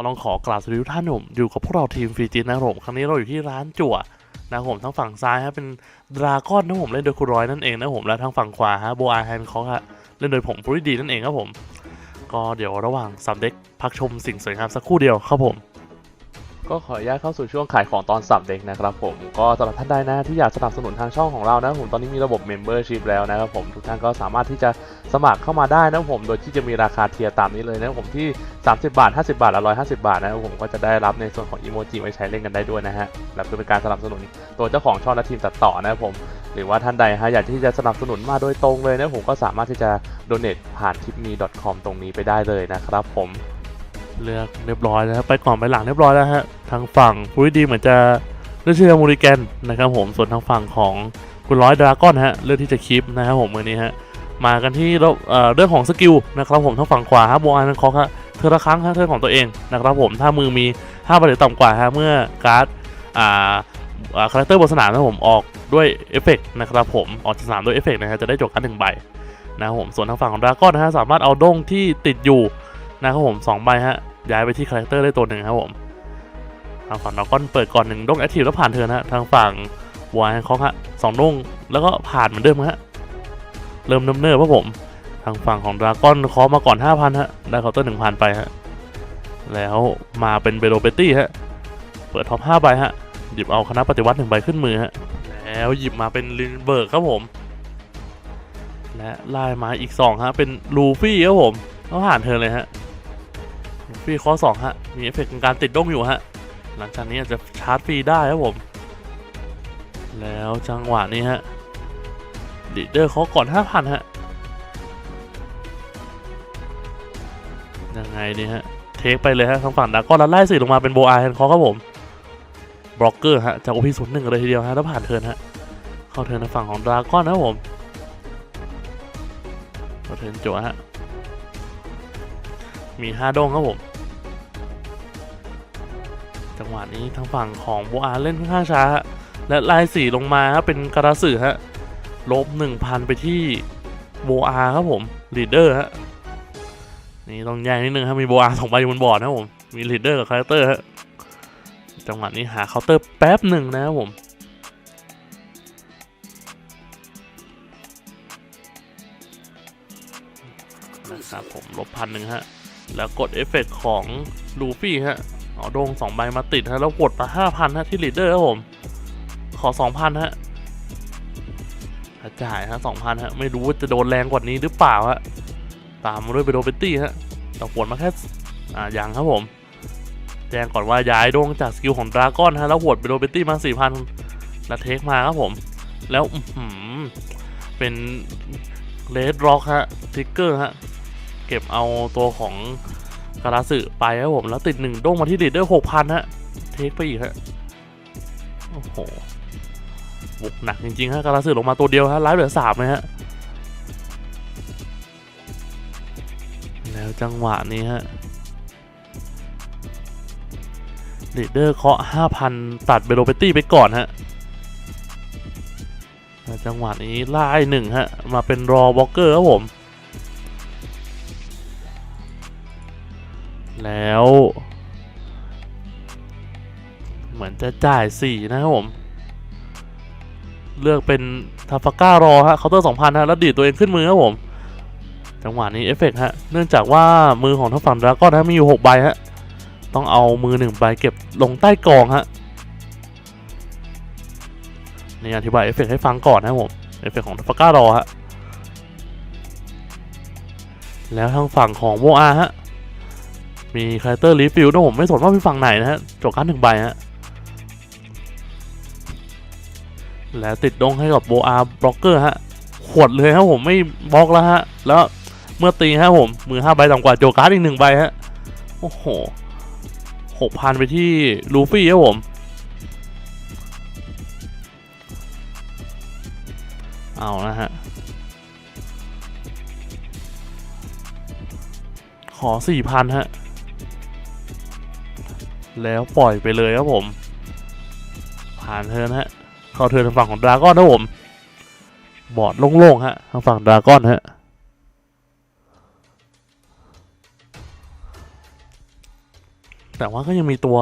ก็ต้องขอกราบสวัสดีทุกท่านผมอยู่กับพวกเราทีมฟรีจินนะผมครั้งนี้เราอยู่ที่ร้านจั่วนะผมทั้งฝั่งซ้ายฮะเป็นดราก้อนนะผมเล่นโดยคุณรอยนั่นเองนะผมและทางฝั่งขวาฮะโบอาแฮนคอฮะเล่นโดยผมฟริดีนั่นเองครับผม ก็เดี๋ยวระหว่างสัมเด็กพักชมสิ่งสวยงามสักครู่เดียวครับผม ก็ขออนุญาตเข้าสู่ช่วงขายของตอนสับเด็กนะครับผมก็สำหรับท่านใดนะที่อยากสนับสนุนทางช่องของเรานะผมตอนนี้มีระบบ Membership แล้วนะครับผมทุกท่านก็สามารถที่จะสมัครเข้ามาได้นะผมโดยที่จะมีราคาเทียร์ตามนี้เลยนะผมที่ 30 บาท 50 บาทและ150 บาทนะครับผมก็จะได้รับในส่วนของอีโมจิไว้ใช้เล่นกันได้ด้วยนะฮะและเพื่อเป็นการสนับสนุนตัวเจ้าของช่องและทีมตัดต่อนะครับผมหรือว่าท่านใดฮะอยากที่จะสนับสนุนมาโดยตรงเลยนะผมก็สามารถที่จะ donate ผ่าน tipme.com ตรงนี้ไปได้เลยนะครับผม เลือกเรียบร้อยแล้วไปก่อนไปหลังเรียบร้อยแล้วฮะทางฝั่งฟูริดีเหมือนจะเลือกชื่อมูริแกนนะครับผมส่วนทางฝั่งของคุณร้อยดราก้อนฮะเลือกที่จะคลิปนะครับผมมือนี้ฮะมากันที่เรื่องของสกิลนะครับผมทางฝั่งขวาฮะโบอันคอกฮะเธอละครั้งฮะเธอของตัวเองนะครับผมถ้ามือมี5ใบหรือต่ำกว่าฮะเมื่อการ์ดอ่าคาแรคเตอร์บนสนามนะครับผมออกด้วยเอฟเฟกต์นะครับผมออกจากสนามด้วยเอฟเฟกต์นะฮะจะได้จบการหนึ่งใบนะครับผมส่วนทางฝั่งของดราก้อนนะฮะสามารถเอาด้งที่ติดอยู่นะครับผมสองใบฮะ ย้ายไปที่คาแรคเตอร์ได้ตัวหนึ่งครับผม ทางฝั่งดราก้อนเปิดก่อนหนึ่งด้งแอคทีฟแล้วผ่านเธอนะฮะทางฝั่งวายคอกฮะสองดงแล้วก็ผ่านเหมือนเดิมฮะเริ่มเนิ่มๆครับผม ทางฝั่งของดราก้อนคอมาก่อน 5,000 ฮะ ได้เคาน์เตอร์หนึ่งพันไปฮะ แล้วมาเป็นเบโรเบตตี้ฮะ เปิดท็อป5ใบฮะ หยิบเอาคณะปฏิวัติหนึ่งใบขึ้นมือฮะ แล้วหยิบมาเป็นลินเบิร์กครับผม และไล่มาอีกสองฮะ เป็นลูฟี่ครับผมก็ผ่านเธอเลยฮะ รีข้อ2ฮะ มีเอฟเฟกต์ของการติดด้งอยู่ฮะ หลังจากนี้อาจจะชาร์จฟรีได้ครับผม แล้วจังหวะนี้ฮะลีเดอร์เขาก่อน5,000ฮะ ยังไงดีฮะ เทคไปเลยฮะทางฝั่งดาก้อนแล้วไล่สื่ลงมาเป็นโบอาแฮนคอครับผม บล็อกเกอร์ฮะ จากโอพีศูนย์หนึ่งเลยทีเดียวฮะ แล้วผ่านเทินฮะ เข้าเทินในฝั่งของดาก้อนนะครับผมเข้าเทิร์นจั่วฮะมีห้าดงครับผม จังหวะนี้ทางฝั่งของโบอาเล่นค่อนข้างช้าฮะและลายสีลงมาครับเป็นกระสือฮะลบหนึ่งพันไปที่โบอาครับผมลีดเดอร์ฮะนี่ต้องแยกนิดนึงครับมีโบอาสองใบอยู่บนบอร์ดนะผมมีลีดเดอร์กับคาแรคเตอร์ฮะจังหวะนี้หาเคาน์เตอร์แป๊บหนึ่งนะครับผมนะครับผมลบพันหนึ่งฮะ แล้วกดเอฟเฟกต์ของลูฟี่ฮะ เอโดงสองใบมาติดฮะแล้วกดมาห้าพันฮะที่ลีดเดอร์ครับผม ขอสองพันฮะถ้าจ่ายฮะสองพันฮะ ไม่รู้ว่าจะโดนแรงกว่านี้หรือเปล่าฮะ ตามมาด้วยเบโดเบตตี้ฮะแต่กดมาแค่อ่ายังครับผม แจ้งก่อนว่าย้ายโดงจากสกิลของดราก้อนฮะแล้วหดเบโดเบตตี้มาสี่พันแล้วเทคมาครับผม แล้วอื้อหือเป็นเลดร็อกฮะทิกเกอร์ฮะ เก็บเอาตัวของ กาลาสึไปครับผมแล้วติดหนึ่งด้งมาที่ลีดเดอร์หกพันฮะ เทคไปอีกฮะ โอ้โห บุกหนักจริงๆฮะกาลาสึลงมาตัวเดียวฮะไลฟ์เหลือสามเลยฮะ แล้วจังหวะนี้ฮะลีดเดอร์เคาะห้าพันตัดเบโรเปตตี้ไปก่อนฮะแล้วจังหวะนี้ไล่หนึ่งฮะ มาเป็นรอบ็อกเกอร์ครับผม แล้ว เหมือนจะจ่ายสี่นะครับผม เลือกเป็นทาฟาก้ารอฮะเคาน์เตอร์สองพันฮะแล้วดีดตัวเองขึ้นมือครับผม จังหวะนี้เอฟเฟกต์ฮะ เนื่องจากว่ามือของทางฝั่งดราก้อนนะมีอยู่หกใบฮะ ต้องเอามือหนึ่งใบเก็บลงใต้กองฮะนี่อธิบายเอฟเฟกต์ให้ฟังก่อนนะครับผม เอฟเฟกต์ของทาฟาก้ารอฮะแล้วทางฝั่งของโมอาฮะ มีคาแรคเตอร์รีฟิลนะผมไม่สนว่าเป็นฝั่งไหนนะฮะจบการหนึ่งใบฮะแล้วติดดงให้กับโบอาบล็อกเกอร์ฮะขวดเลยครับผมไม่บล็อกแล้วฮะ แล้วเมื่อตีฮะผมมือห้าใบต่ำกว่าโจการ์ดอีกหนึ่งใบฮะ โอ้โหหกพันไปที่ลูฟี่ครับผมเอานะฮะ ขอสี่พันฮะ แล้วปล่อยไปเลยครับผม ผ่านเทิร์นฮะเข้าเทินทางฝั่งของดราก้อนนะผม บอดโล่งๆฮะทางฝั่งดราก้อนฮะแต่ว่าก็ยังมีตัว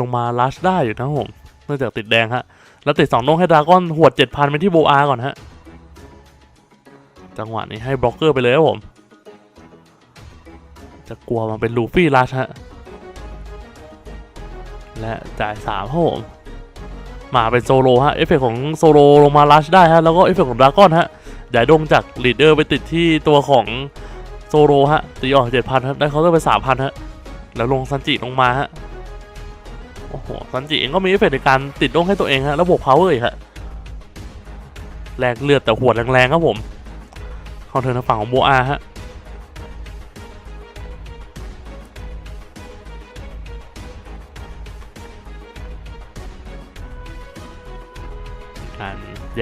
ลงมาลัชได้อยู่นะผมเนื่องจากติดแดงฮะ แล้วติดสองนงให้ดราก้อนหวดเจ็ดพันไปที่โบอาก่อนฮะ จังหวะนี้ให้บล็อกเกอร์ไปเลยครับผม จะกลัวมันเป็นลูฟี่ลัชฮะ และจ่ายสามครับผมมาเป็นโซโลฮะเอฟเฟกต์ของโซโลลงมาลัชได้ฮะแล้วก็เอฟเฟกต์ของดราก้อนฮะย้ายดงจากลีดเดอร์ไปติดที่ตัวของโซโลฮะตีออกเจ็ดพันครับได้เคาน์เตอร์ไปสามพันฮะแล้วลงซันจิลงมาฮะโอ้โหซันจิเองก็มีเอฟเฟกต์ในการติดดงให้ตัวเองฮะแล้วบวกพาวเวอร์อีกฮะแลกเลือดแต่หัวแรงๆครับผมเข้าเทิร์นทางฝั่งของโบอาฮะ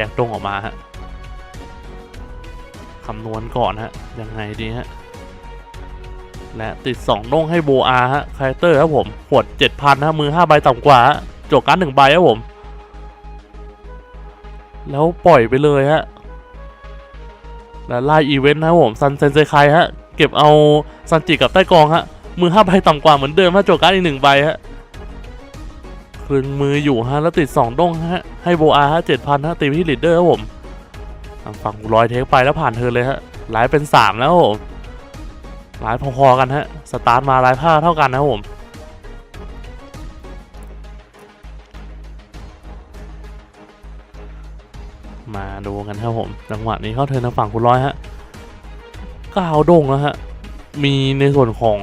การแยกดงออกมาฮะคำนวณก่อนฮะ ยังไงดีฮะ และติด2ดงให้โบอาฮะคาแรคเตอร์ครับผมหวด7,000ฮะมือ5ใบต่ำกว่าฮะโจกการ์ด1ใบครับผม แล้วปล่อยไปเลยฮะ และไล่อีเวนต์นะครับผมซันเซนเซไคฮะ เก็บเอาซันจิกับใต้กองฮะ มือ5ใบต่ำกว่าเหมือนเดิมฮะโจกการอีก1ใบฮะ คลึงมืออยู่ฮะแล้วติด2ด้งฮะให้โบอาฮะ7,000ฮะตีที่ลีดเดอร์ครับผมฝั่งรอยเทคไปแล้วผ่านเธอเลยฮะไลฟ์เป็น 3 แล้วผมลายพอๆกันฮะสตาร์ทมาลายผ้าเท่ากันนะผมมาดูกันครับผมจังหวะนี้เข้าเทินทางฝั่งคุณร้อยฮะก้าวดงแล้วฮะมีในส่วนของ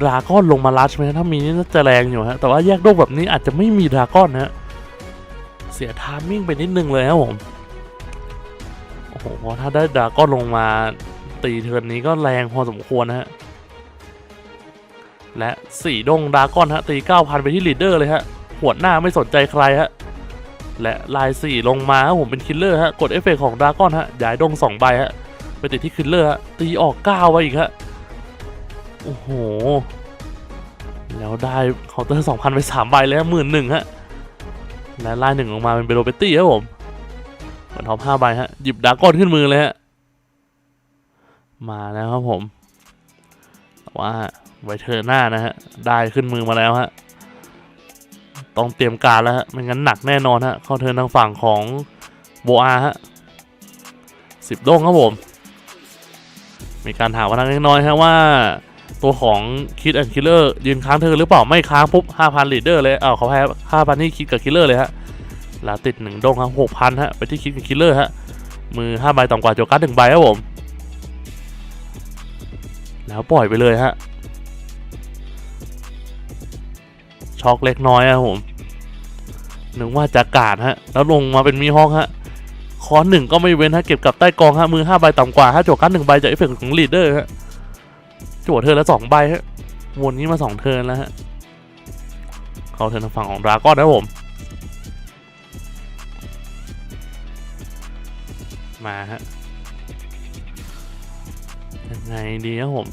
ดราก้อนลงมาลัชไหมถ้ามีนี่น่าจะแรงอยู่ฮะ แต่ว่าแยกดงแบบนี้อาจจะไม่มีดราก้อนนะฮะ เสียทามมิ่งไปนิดนึงเลยครับผม โอ้โห ถ้าได้ดราก้อนลงมาตีเทิร์นนี้ก็แรงพอสมควรนะฮะ และสี่ดงดราก้อนฮะ ตี9,000ไปที่ลีดเดอร์เลยฮะ หัวหน้าไม่สนใจใครฮะ และลายสี่ลงมาครับผมเป็นคิลเลอร์ฮะ กดเอฟเฟกของดราก้อนฮะ ย้ายดง2ใบฮะ ไปติดที่คิลเลอร์ฮะ ตีออก9ไปอีกฮะ โอ้โห แล้วได้เคาน์เตอร์2,000ไป3ใบเลยฮะหมื่นหนึ่งฮะ และลายหนึ่งลงมาเป็นเบโรเบตตี้ครับผมเหมือนท็อป5ใบฮะ หยิบดาก้อนขึ้นมือเลยฮะ มาแล้วครับผมแต่ว่าไวเทอร์หน้านะฮะ ได้ขึ้นมือมาแล้วฮะ ต้องเตรียมการแล้วฮะ ไม่งั้นหนักแน่นอนฮะ เข้าเทิร์นทางฝั่งของโบอาฮะสิบโด้งครับผม มีการถามมาทางเล็กน้อยฮะว่า ตัวของคิดแอนคิลเลอร์ยืนค้างเธอหรือเปล่าไม่ค้างปุ๊บห้าพันลีดเดอร์เลยอ้าวเขาแพ้ห้าพันที่คิดกับคิลเลอร์เลยฮะแล้วติดหนึ่งโด้งครับหกพันฮะไปที่คิดกับคิลเลอร์ฮะมือห้าใบต่ำกว่าโจกัสหนึ่งใบครับผม แล้วปล่อยไปเลยฮะช็อกเล็กน้อยอะผมนึกว่าจะกาดฮะ แล้วลงมาเป็นมีฮอกฮะคอนหนึ่งก็ไม่เว้นฮะเก็บกับใต้กองฮะมือห้าใบต่ำกว่าฮะโจกัสหนึ่งใบจากเอฟเฟกต์ของลีดเดอร์ฮะ จั่วเธอแล้วสองใบฮะวนนี้มาสองเทินแล้วฮะเขาเทินทางฝั่งของดราก้อนนะผม มาฮะยังไงดีครับผม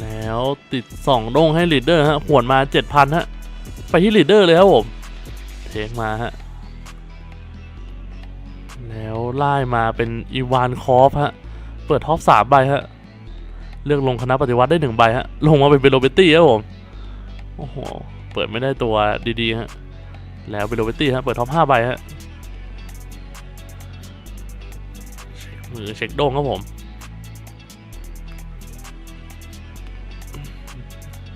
แล้วติดสองดงให้ลีดเดอร์ฮะหวนมาเจ็ดพันฮะ ไปที่ลีดเดอร์เลยครับผม เทคมาฮะ ไล่มาเป็นอีวานคอฟฮะ เปิดท็อปสามใบฮะ เลือกลงคณะปฏิวัติได้หนึ่งใบฮะ ลงมาเป็นเบโลเบตตี้ครับผม โอ้โห เปิดไม่ได้ตัวดีๆฮะ แล้วเบโลเบตตี้ฮะ เปิดท็อปห้าใบฮะ มือเช็คโด้งครับผม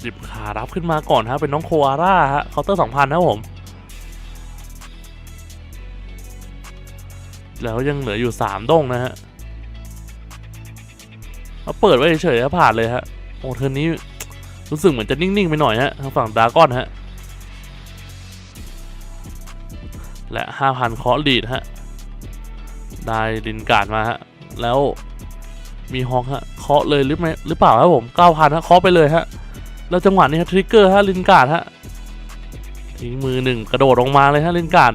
หยิบขารับขึ้นมาก่อนฮะ เป็นน้องโคอาร่าฮะเคาน์เตอร์สองพันนะครับผม แล้วยังเหลืออยู่สามด้งนะฮะเอาเปิดไว้เฉยๆฮะผ่านเลยฮะโอ้เทอร์นนี้รู้สึกเหมือนจะนิ่ง ๆ ไปหน่อยฮะทางฝั่งดาก้อนฮะ และห้าพันเคาะลีดฮะ ได้ลินการ์ดมาฮะ แล้วมีฮอกฮะเคาะเลยหรือไม่หรือเปล่าครับผมเก้าพันฮะเคาะไปเลยฮะ แล้วจังหวะนี้ฮะทริกเกอร์ฮะลินการ์ดฮะทิ้งมือหนึ่งกระโดดลงมาเลยฮะลินการ์ด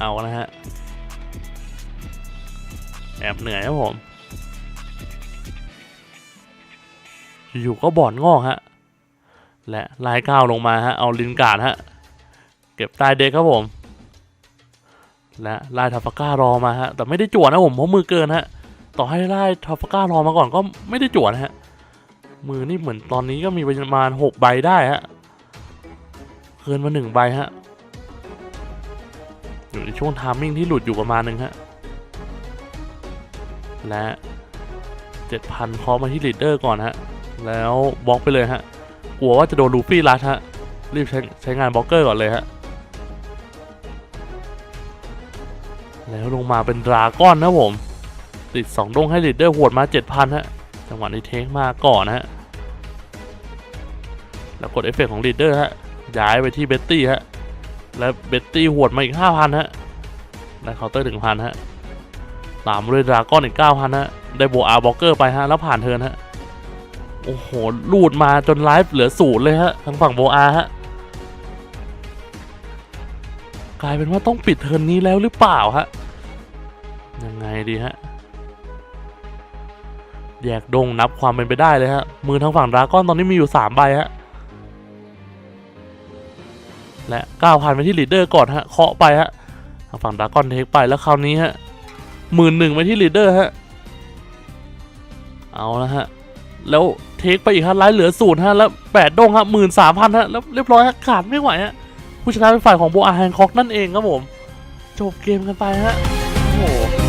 เอานะฮะแอบเหนื่อยครับผมอยู่ก็บอดงอกฮะ และลายก้าวลงมาฮะ เอาลินการ์ดฮะ เก็บใต้เด็กครับผม และไล่ทาฟก้ารอมาฮะ แต่ไม่ได้จั่วนะผมเพราะมือเกินฮะ ต่อให้ไล่ทาฟก้ารอมาก่อนก็ไม่ได้จั่วนะฮะ มือนี่เหมือนตอนนี้ก็มีประมาณหกใบได้ฮะ เกินมาหนึ่งใบฮะ อยู่ในช่วงทามมิ่งที่หลุดอยู่ประมาณหนึ่งฮะ และเจ็ดพันคอมาที่ลีดเดอร์ก่อนฮะ แล้วบล็อกไปเลยฮะ กลัวว่าจะโดนลูฟี่รัดฮะ รีบใช้ใช้งานบล็อกเกอร์ก่อนเลยฮะ แล้วลงมาเป็นดราก้อนนะผม ติดสองดงให้ลีดเดอร์หวดมาเจ็ดพันฮะ จังหวะนี้เทคมาก่อนฮะ แล้วกดเอฟเฟกต์ของลีดเดอร์ฮะ ย้ายไปที่เบตตี้ฮะ แล้วเบตตี้หวดมาอีกห้าพันฮะ ได้เคาน์เตอร์ถึงพันฮะ ตามด้วยดราก้อนอีกเก้าพันฮะ ได้โบอาบล็อกเกอร์ไปฮะ แล้วผ่านเทิร์นฮะ โอ้โห ลูดมาจนไลฟ์เหลือศูนย์เลยฮะ ทางฝั่งโบอาฮะ กลายเป็นว่าต้องปิดเทิร์นนี้แล้วหรือเปล่าฮะ ยังไงดีฮะ แยกดงนับความเป็นไปได้เลยฮะ มือทางฝั่งดราก้อนตอนนี้มีอยู่ 3 ใบฮะ และก้าวผ่านไปที่ลีดเดอร์ก่อนฮะเคาะไปฮะทางฝั่งดากอนเทคไปแล้วคราวนี้ฮะหมื่นหนึ่งไปที่ลีดเดอร์ฮะเอาละฮะแล้วเทคไปอีกฮะไลฟ์เหลือศูนย์ฮะแล้วแปดดงฮะหมื่นสามพันฮะแล้วเรียบร้อยฮะขาดไม่ไหวฮะผู้ชนะเป็นฝ่ายของโบอาแฮนคอกนั่นเองครับผมจบเกมกันไปฮะโอ้โห